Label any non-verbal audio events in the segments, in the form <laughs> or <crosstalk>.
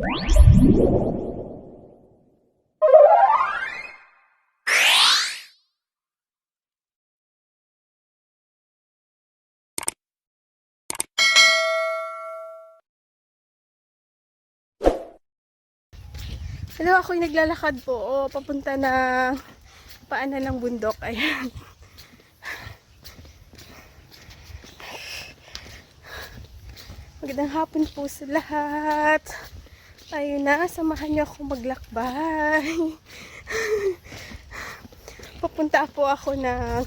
Hello, ako'y naglalakad po. O, papunta na paanan ng bundok. Ayan. Magandang hapon po sa lahat. Tayo na, samahan niyo ako maglakbay. <laughs> Papunta po ako ng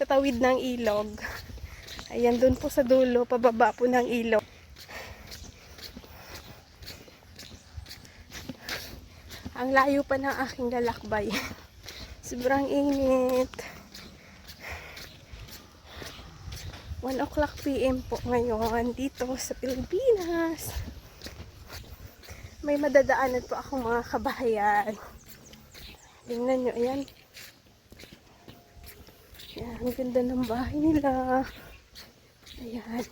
tatawid ng ilog. Ayan, doon po sa dulo, pababa po ng ilog. Ang layo pa ng aking lalakbay. <laughs> Sobrang init. 1 o'clock PM po ngayon dito sa Pilipinas. May madadaanan po akong mga kabahayan. Tingnan nyo, ayan. Ayan, ang ganda ng bahay nila. Ayan.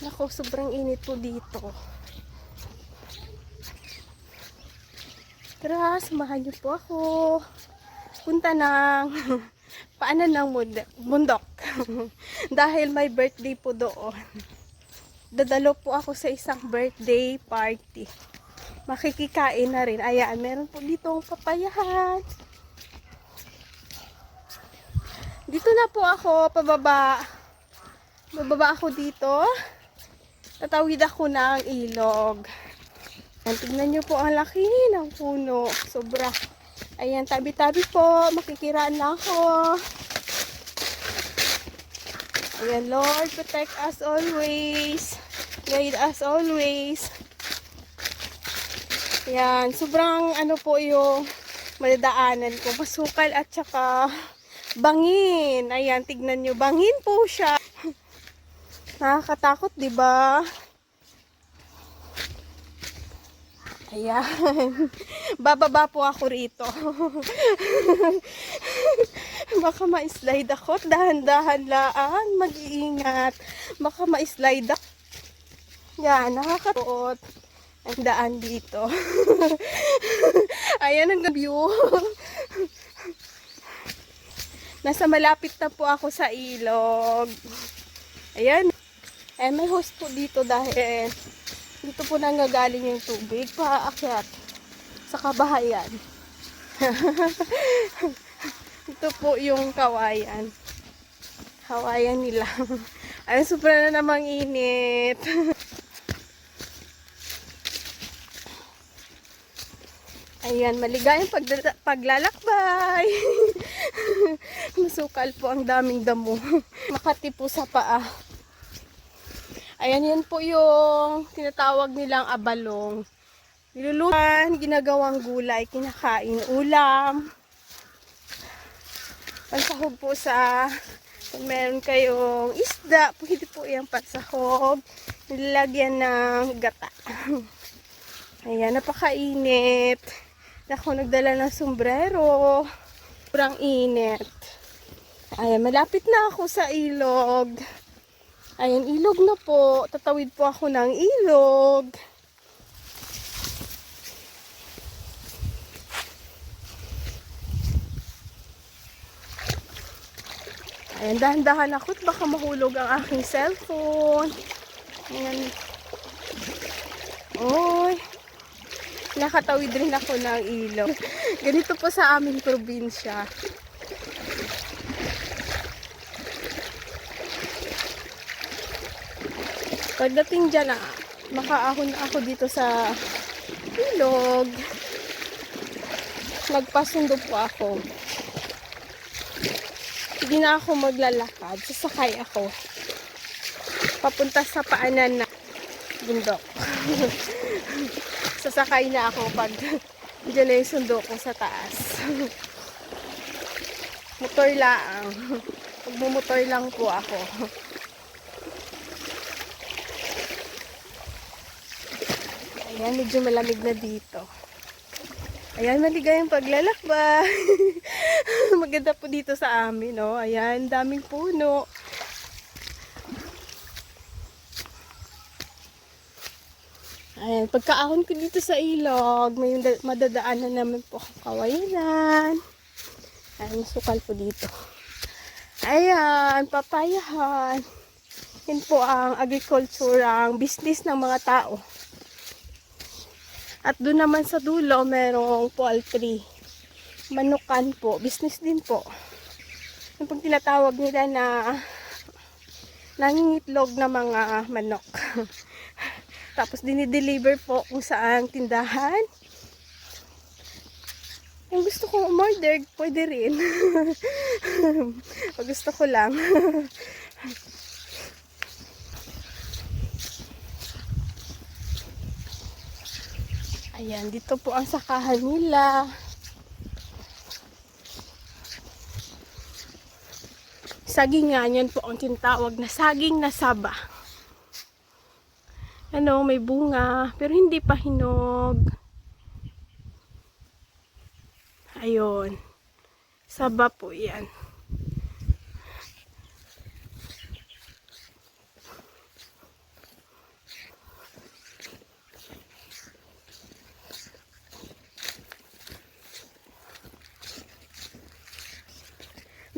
Nako, sobrang init po dito. Tara, samahan niyo po ako. Punta ng <laughs> paanan ng bundok. <laughs> Dahil may birthday po doon. Dadalo po ako sa isang birthday party. Makikikain na rin. Ayan, meron po dito ang papayahan. Dito na po ako, pababa. Bababa ako dito. Tatawid ako ng ilog. Ayan, tignan nyo po ang laki ng puno. Sobra. Ayan, tabi-tabi po. Makikiraan lang ako. Ayan, Lord, protect us always. Guide us always. Ayan, sobrang ano po yung madadaanan ko. Masukal at saka bangin. Ayan, tignan nyo. Bangin po siya. <laughs> Nakakatakot, di ba? Ayan. <laughs> Bababa po ako rito. <laughs> Baka ma-slide ako. Dahan-dahan lang. Mag-iingat. Baka ma-slide ako. Yan, nakakatuot. Ang daan dito. <laughs> Ayan ang view. Nasa malapit na po ako sa ilog. Ayan. Eh, may host po dito dahil dito po nanggagaling yung tubig paakyat sa kabahayan. <laughs> Ito po yung kawayan. Kawayan nila. <laughs> Ay, sobra na namang init. <laughs> Ayan, maligayang pagdada- paglalakbay. Masukal po ang daming damo. Makati po sa paa. Ayan, yan po yung tinatawag nilang abalong. Niluluan, ginagawang gulay, kinakain, ulam. Pansahog po sa, kung meron kayong isda, pwede po yung pansahog. Nilalagyan ng gata. <laughs> Ayan, napakainit. Ako nagdala ng sombrero. Sobrang init. Ayan, malapit na ako sa ilog. Ayan, ilog na po. Tatawid po ako ng ilog. Ayan, dahan-dahan ako baka mahulog ang aking cellphone. Ayan. Oy. Nakatawid rin ako ng ilog. <laughs> Ganito po sa aming probinsya. Pagdating dyan na, makaahon ako dito sa ilog. Magpasundo po ako. Hindi na ako maglalakad. Sasakay ako. Papunta sa paanan na bundok. <laughs> Sasakay na ako pag dyan na yung sundo ko sa taas. <laughs> Motor lang. Magmumotor lang po ako. Ayan, medyo malamig na dito. Ayan, maligayang paglalakbay. <laughs> Maganda po dito sa amin, no? Ayan, daming puno. Ayan, pagkaahon ko dito sa ilog, may da- madadaanan naman po akong kawayanan. Ayan, sukal po dito. Ayan, papayahan. Yan po ang agriculture, ang business ng mga tao. At doon naman sa dulo, merong poultry. Manukan po, business din po. Yung pong tinatawag nila na nangingitlog na mga manok. <laughs> Tapos dinideliver po kung saan tindahan. Kung gusto kong umorder, pwede rin. <laughs> Pag gusto ko lang. <laughs> Ayan, dito po ang sakahan nila. Saging nga, yan po ang tinatawag na saging na saba. Ano, may bunga, pero hindi pa hinog. Ayun. Saba po yan.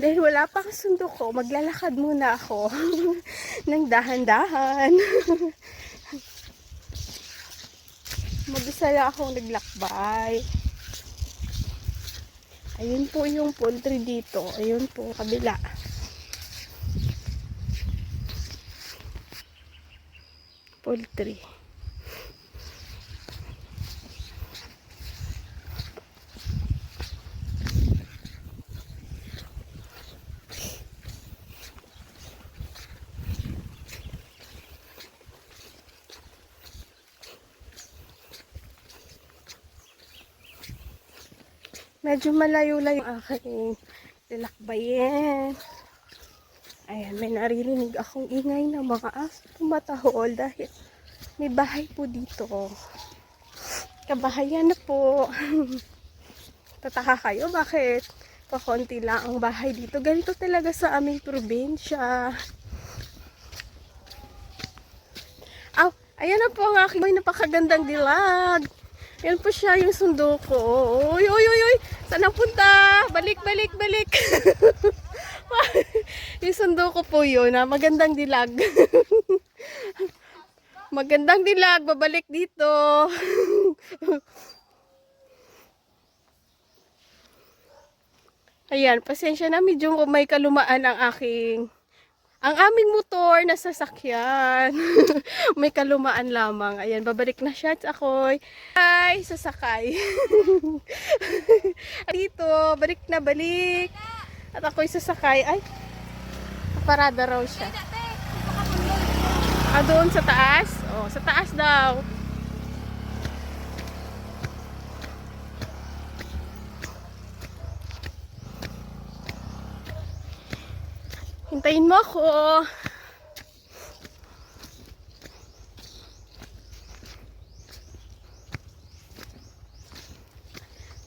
Dahil wala pa kasundo ko, maglalakad muna ako <laughs> ng dahan-dahan. <laughs> Mag-isa lang akong naglakbay. Ayun po yung poultry dito. Ayun po, kabila. Poultry. Medyo malayo-layo ang aking lalakbayin. Ayan, may naririnig akong ingay ng mga aso tumatahol dahil may bahay po dito. Kabahayan na po. <laughs> Tataka kayo, bakit? Pakonti lang ang bahay dito. Ganito talaga sa aming probinsya. Aw, ayan na po ang aking napakagandang dilag. Yan po siya yung sundo ko. Uy, uy, uy, uy. Saan ang punta? Balik, balik, balik. <laughs> yung sundo ko po yun, ha? Magandang dilag. <laughs> Magandang dilag. Babalik dito. <laughs> Ayan, pasensya na. Medyo may kalumaan ang aking ang aming motor na sasakyan. <laughs> May kalumaan lamang. Ayan, babalik na siya at ako'y ay sasakay. <laughs> Dito, balik na balik. At ako'y sasakay. Ay, parada raw siya. Ah, doon sa taas? Oh, sa taas daw. Hintayin mo ako.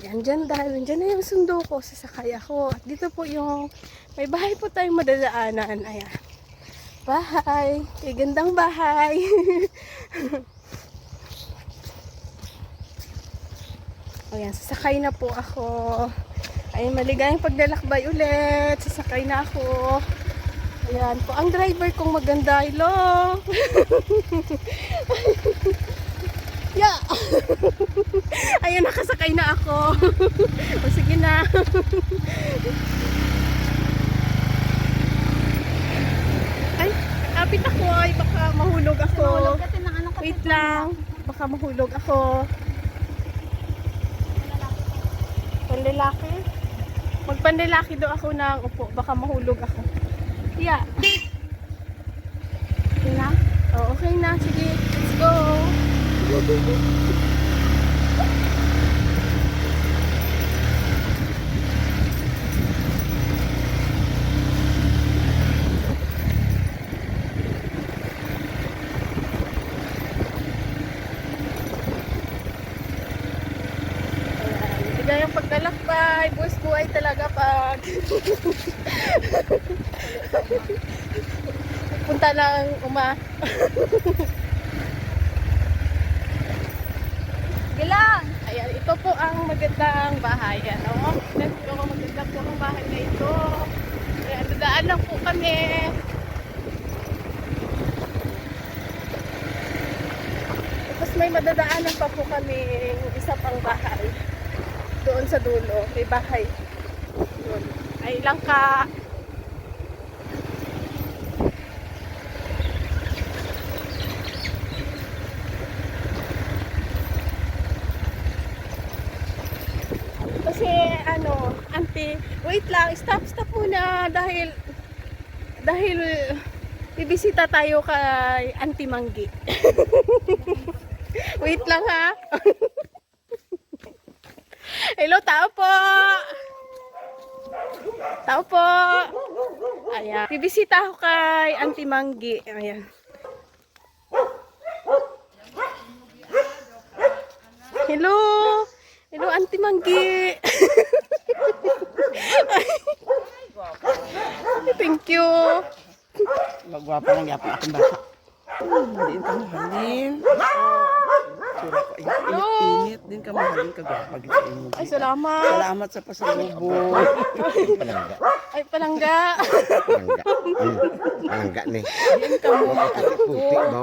Yan dyan dahil dyan na yung sundo ko. Sasakay ako. At dito po yung may bahay po tayong madadaanan. Ayan. Bahay. Kay gandang bahay. <laughs> Ayan, sasakay na po ako. Ay, maligayang paglalakbay ulit. Sasakay na ako. Ayan po. Ang driver kong maganda. Hello! <laughs> yeah! <laughs> Ayan, nakasakay na ako. <laughs> o, sige na. Ay, kapit ako. Ay, baka mahulog ako. Wait lang. Baka mahulog ako. Panlalaki? Magpanlalaki daw ako ng upo. Baka mahulog ako. Tiya. Okay na? Oh, okay na. Sige, let's go. Bigay ang pagkalakbay. Buwis buhay talaga pag... <laughs> punta ng uma. Gilang! Ayan, ito po ang magandang bahay. Ano? Po ang maganda po ang bahay na ito. Ayan, dadaan lang po kami. Tapos may madadaanan pa po kami isa pang bahay. Doon sa dulo, may bahay. Doon. Ay lang ka. Kasi ano, auntie, wait lang, stop, dahil dahil bibisita tayo kay Auntie Manggi. <laughs> wait lang ha. <laughs> Hello, tao po. Tao po. Ayan. Bibisita ako kay Auntie Manggi. Ayan. Hello. Hello, Auntie Manggi. <laughs> Thank you. Magwapa lang yapon akong bata. Hindi ka mahalin. Sura ko, init, din ka mahalin kagwapa gito mo. Ay, salamat. Salamat sa pasalubong. Palangga. Ay, palangga. Palangga. Hmm. Palangga ni. Din ka mo Puti ba?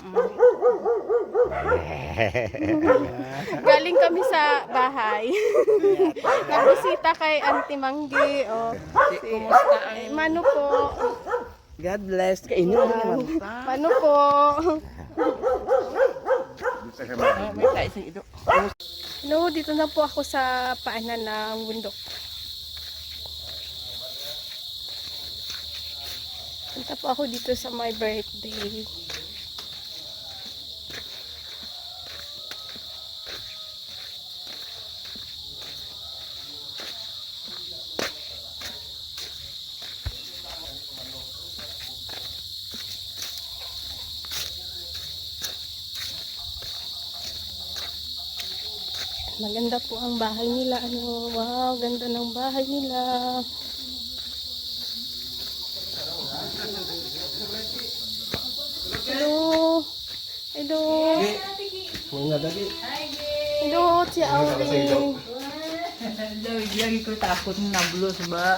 <laughs> Galing kami sa bahay. <laughs> Nagbisita kay Auntie Manggi. Oh, si, Mano po. God bless. Naman ta. Mano po. Hello, dito na po ako sa paanan ng bundok. Punta po ako dito sa my birthday. Maganda po ang bahay nila. Ano, wow, ganda ng bahay nila. Hello. Hello. Hello, si Auring. Lagi ko takot na blues ba?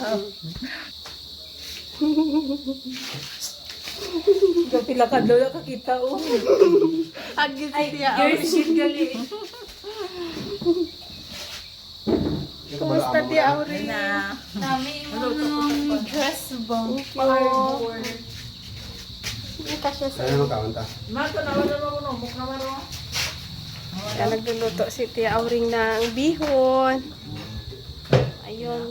Kapila ka doon nakakita oh. Agit si Tia Girls, Auring. shit gali. Kumusta Tia Auring? Na. Nami mo dress ba? Thank you. Hindi ka siya sa... Mato na wala mo no, muk na maro. Kaya nagluluto si Tia Auring ng bihon. Ayun.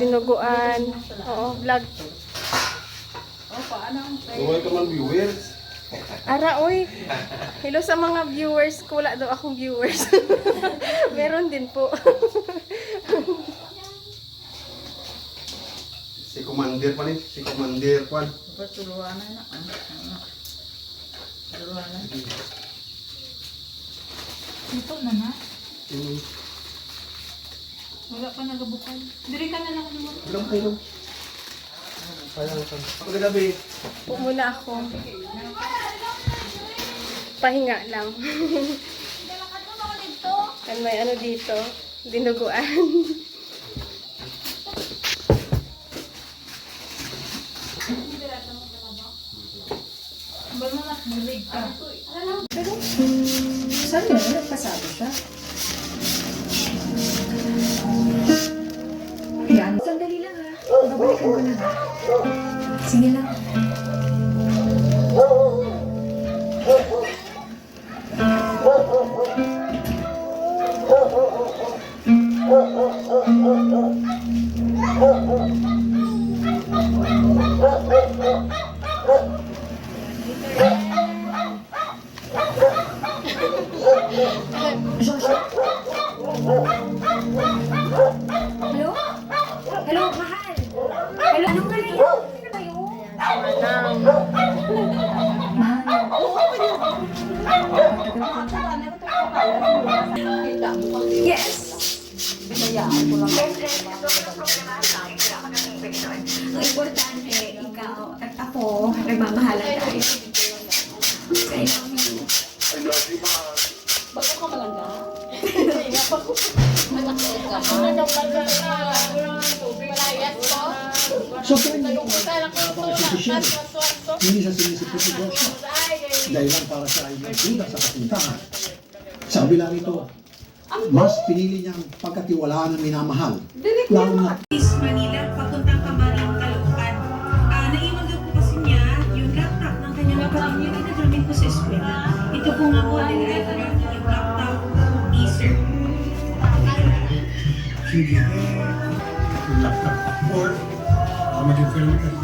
Dinuguan. Oo, vlog. Ara, oy. Hello sa mga viewers ko. Wala daw akong viewers. <laughs> Meron din po. <laughs> Si Commander pa rin, si Commander Kwan. Patuluanan na. Patuluanan. Ito na na. Wala pa nagabukal. Diri ka na lang naman. Ilang kayo? Pagkagabi, Po muna ako. Pahinga lang. Kan may ano dito. Dinuguan. <laughs> Ka? Saan yun? Nagpasado siya? Yan. Sandali lang ha. Babalikan ko na ha. Sige lang. Yes! Binayaan ko lang. Ang importante, ikaw at ako, nagmamahalan tayo. I love you. Bago ka malangga? Malaki ka. Ano, malaki ka. So, kung institusyon, hindi siya sinisipot ni Joshua. Dahilan para siya ay magduda sa kapuntahan. Sa kabila nito, mas pinili niyang pagkatiwalaan ng minamahal. Lalo na is Manila, papuntang Camarin, Caloocan. Ah, naiwan daw po kasi niya yung laptop ng kanyang kapatid niya ginagamit po sa eskwela. Ito po nga po, nag-refer yung laptop Acer. sige, yung laptop or forma de.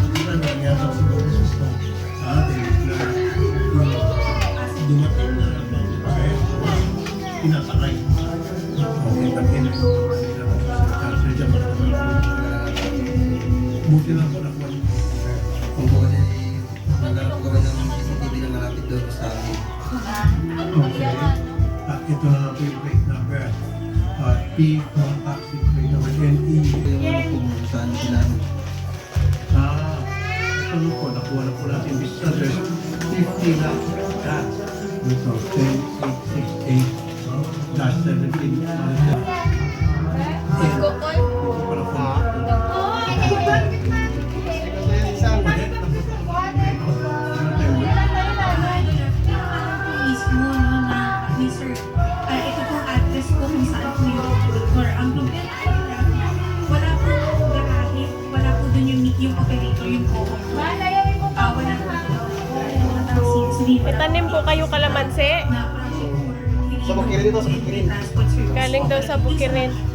Daw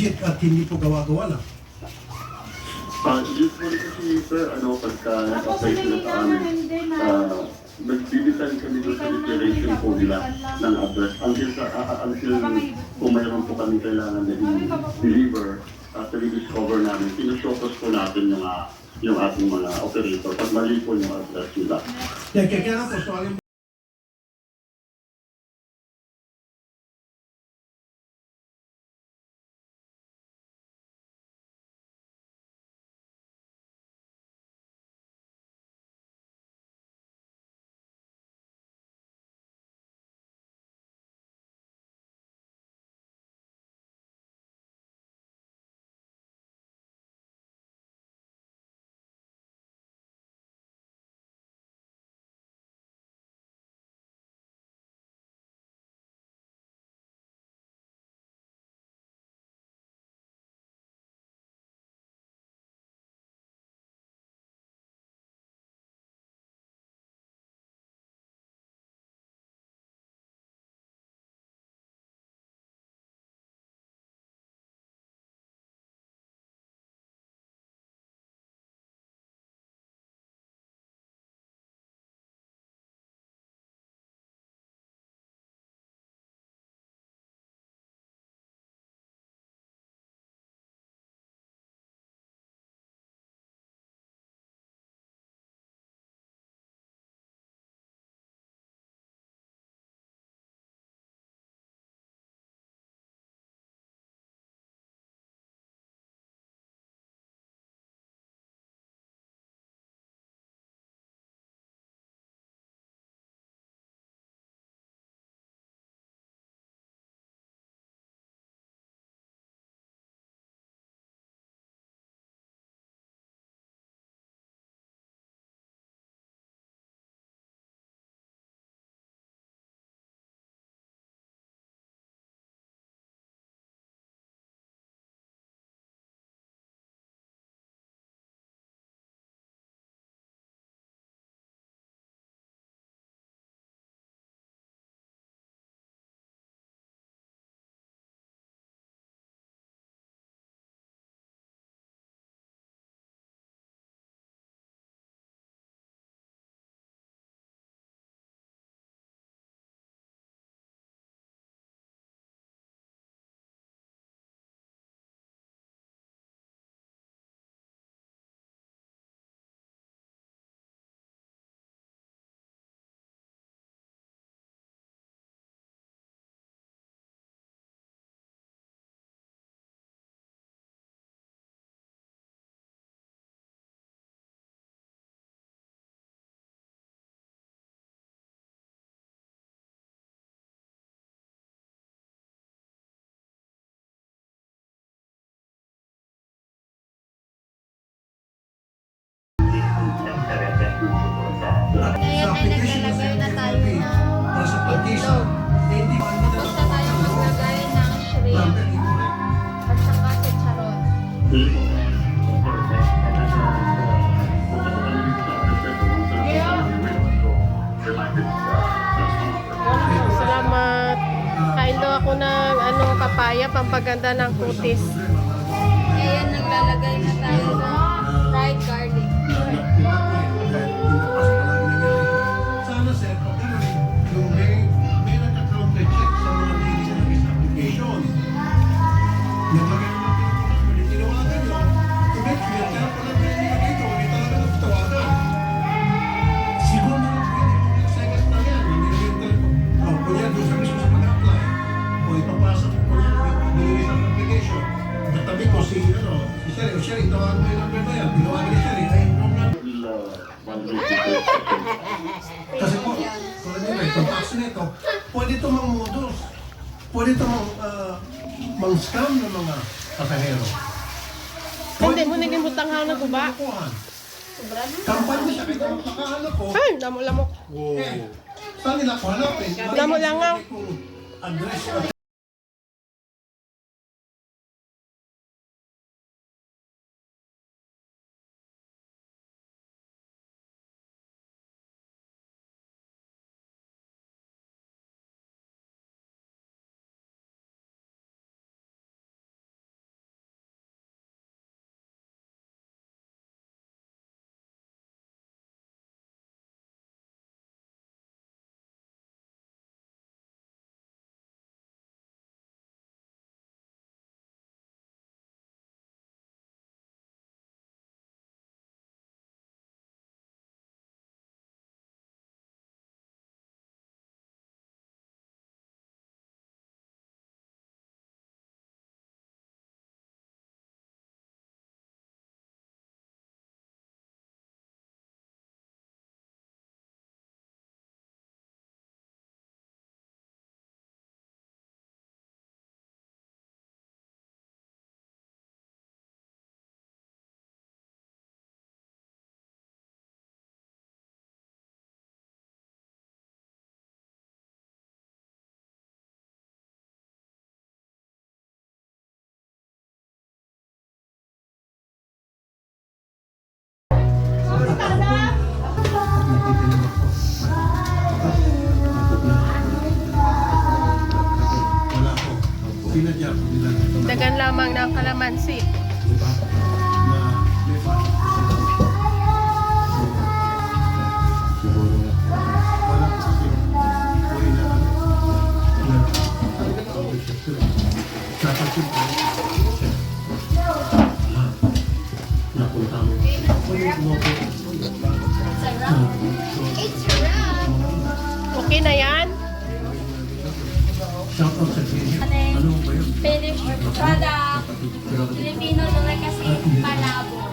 legit at hindi po gawa-gawa lang? Ah, usually kasi sir, ano, pagka nag-apply sila sa amin, ah, nagbibitan kami doon sa declaration po nila ng address until sa ah, until kung mayroon po kami kailangan na i-deliver at discover namin, pinushotos po natin yung, yung ating mga operator pag mali po yung address nila. Kaya kaya kaya po, so alin pampaganda ng kutis. Sherry, o Sherry, tawagan mo yung number na yan. Tinawagan ni Sherry, ay, uh. Kasi po, tulad nila, itong tax nito, pwede ito mang modus. Pwede ito mang, ah, mang scam ng mga pasahero. Hindi mo naging hang na guba. Kampanya siya, kahit ang kakaanak ko, Ay, lamo-lamo. eh, saan nila ko hanapin? Lamo-langaw. Kung address Napunta mo. It's wrap! Okay na yan? Ano? Finished product. Filipino delicacy, palabo.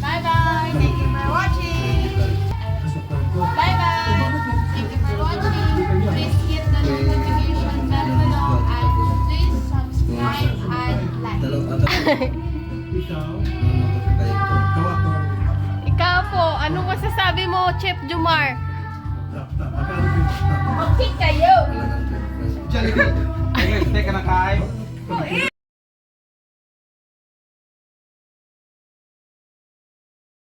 Bye-bye! Thank you for watching! Bye-bye! Thank you for watching! Please hit the notification bell below and please subscribe and like. Ikaw, po. po, anong masasabi mo, Chef Jumar? Okay kayo! Wala nang Jollibee. Teka na kain.